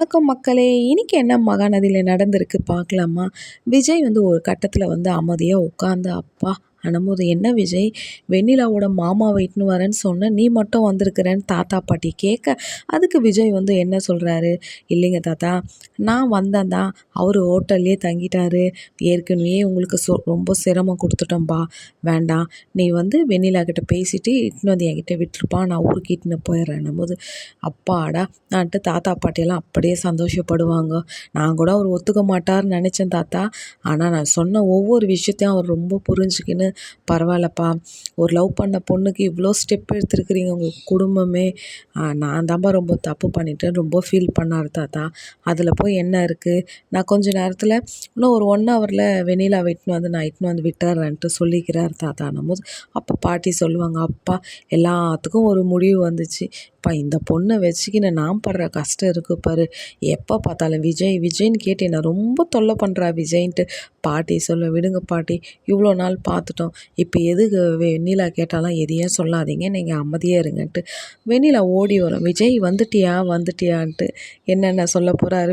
வணக்கம் மக்களே. இன்றைக்கி என்ன மகாநதியில் நடந்திருக்கு பார்க்கலாமா? விஜய் வந்து ஒரு கட்டத்தில் வந்து அமைதியாக உட்காந்து அப்பா அனும்போது என்ன விஜய்? வெண்ணிலாவோட மாமாவை இட்டுன்னு வரேன்னு சொன்னேன் நீ மட்டும் வந்திருக்கிறேன்னு தாத்தா பாட்டி கேட்க அதுக்கு விஜய் வந்து என்ன சொல்கிறாரு இல்லைங்க தாத்தா நான் வந்தேன் தான் அவர் ஹோட்டல்லே தங்கிட்டாரு. ஏற்கனவே உங்களுக்கு சொ ரொம்ப சிரமம் கொடுத்துட்டோம்பா. வேண்டாம் நீ வந்து வெண்ணிலா கிட்ட பேசிட்டு இட்டுன்னு வந்து என்கிட்ட விட்டுருப்பா. நான் ஊருக்கு இட்டுன்னு போயிடுறேன். போது அப்பாடா. நான்ட்டு தாத்தா பாட்டியெல்லாம் அப்படியே சந்தோஷப்படுவாங்க. நான் கூட அவர் ஒத்துக்க மாட்டார்னு நினச்சேன் தாத்தா. ஆனால் நான் சொன்ன ஒவ்வொரு விஷயத்தையும் அவர் ரொம்ப புரிஞ்சுக்கின்னு பரவாயில்லப்பா ஒரு லவ் பண்ண பொண்ணுக்கு இவ்வளோ ஸ்டெப் எடுத்துருக்கிறீங்க உங்கள் குடும்பமே. நான் தான்ப்பா ரொம்ப தப்பு பண்ணிட்டேன் ரொம்ப ஃபீல் பண்ணார் தாத்தா. அதில் போய் என்ன இருக்குது நான் கொஞ்ச நேரத்தில் இன்னும் ஒரு ஒன் ஹவரில் வெண்ணிலா இட்டுன்னு வந்து நான் இட்டுன்னு வந்து விட்டுறேன்ட்டு சொல்லிக்கிறார் தாத்தான்னும் போது அப்போ பாட்டி சொல்லுவாங்க அப்பா எல்லாத்துக்கும் ஒரு முடிவு வந்துச்சு. அப்பா இந்த பொண்ணை வச்சுக்கின்னு நான் படுற கஷ்டம் இருக்குது பாரு. எப்போ பார்த்தாலும் விஜய் விஜய்ன்னு கேட்டு என்னை ரொம்ப தொல்லை பண்ணுறா விஜய்ன்ட்டு. பாட்டி சொல்ல விடுங்க பாட்டி இவ்வளோ நாள் பார்த்துட்டோம். இப்போ எதுக்கு வெண்ணிலா கேட்டாலும் எதையும் சொல்லாதீங்க நீங்கள் அமைதியாக இருங்கன்ட்டு. வெண்ணிலா ஓடி வரும். விஜய் வந்துட்டியா? வந்துட்டியான்ட்டு என்னென்ன சொல்ல போகிறாரு